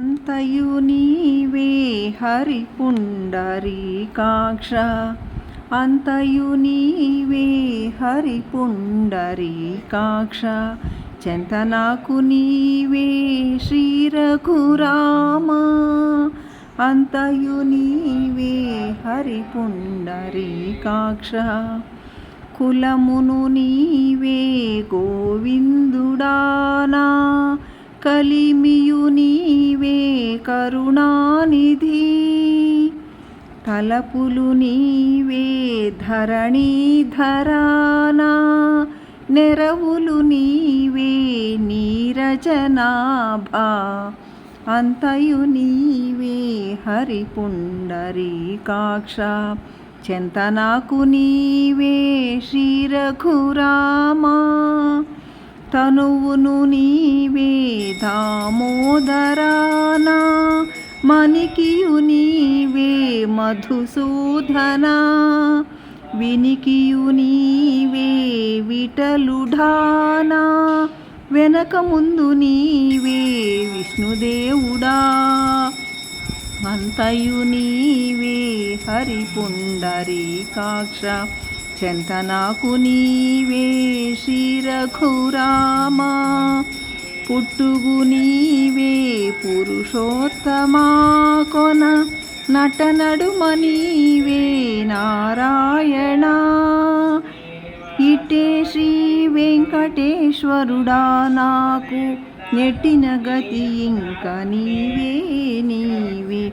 అంతయు నీవే హరి పుండరీకాక్ష అంతయు నీవే హరి పుండరీకాక్ష చెంతనాకు నీవే శ్రీ రఘురామా అంతయు నీవే హరి పుండరీకాక్ష కులమును నీవే గోవిందుడానా. కలిమియు నీ కరుణానిధి తలపులు నీవే ధరణీధరానా నెరవులు నీవే నీరజనాభా అంతయు నీవే హరిపుండరీకాక్ష చెంతనాకు నీవే శ్రీరఘురామా. తనువును నీవే దామోదరానా మణికియు నీవే మధుసూదనా వినికియు నీవే విటలుఢానా వెనక ముందు నీవే విష్ణుదేవుడా. అంతయు నీవే హరి పుండరీకాక్ష చెంతనాకు నీవే శ్రీ రఘురామా పుట్టుగు నీవే పురుషోత్తమా కొన నటనడుమ నీవే నారాయణ. ఇటే శ్రీ వెంకటేశ్వరుడా నాకు నెట్టిన గతి ఇంక నీవే నీవే.